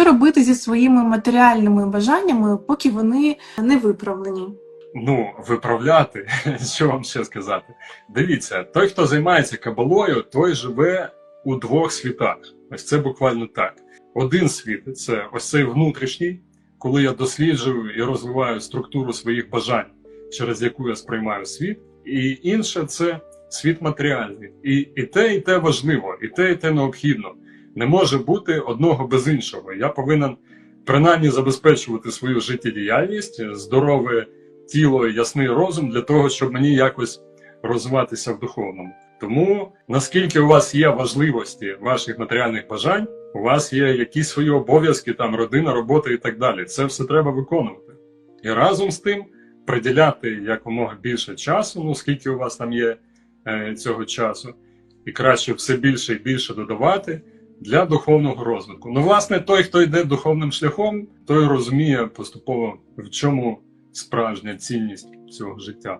що робити зі своїми матеріальними бажаннями, поки вони не виправлені? Ну, виправляти, що вам ще сказати? Дивіться, той, хто займається кабалою, той живе у двох світах. Ось це буквально так. Один світ це ось цей внутрішній, коли я досліджую і розвиваю структуру своїх бажань, через яку я сприймаю світ, і інше це світ матеріальний. І, і те, і те важливо, і те, і те необхідно. Не може бути одного без іншого. Я повинен принаймні забезпечувати свою життєдіяльність, здорове тіло ясний розум для того, щоб мені якось розвиватися в духовному. Тому наскільки у вас є важливості ваших матеріальних бажань, у вас є якісь свої обов'язки, там родина, робота і так далі. Це все треба виконувати. І разом з тим приділяти якомога більше часу, ну скільки у вас там є е, цього часу, і краще все більше і більше додавати для духовного розвитку. Ну, власне, той, хто йде духовним шляхом, той розуміє поступово в чому справжня цінність цього життя.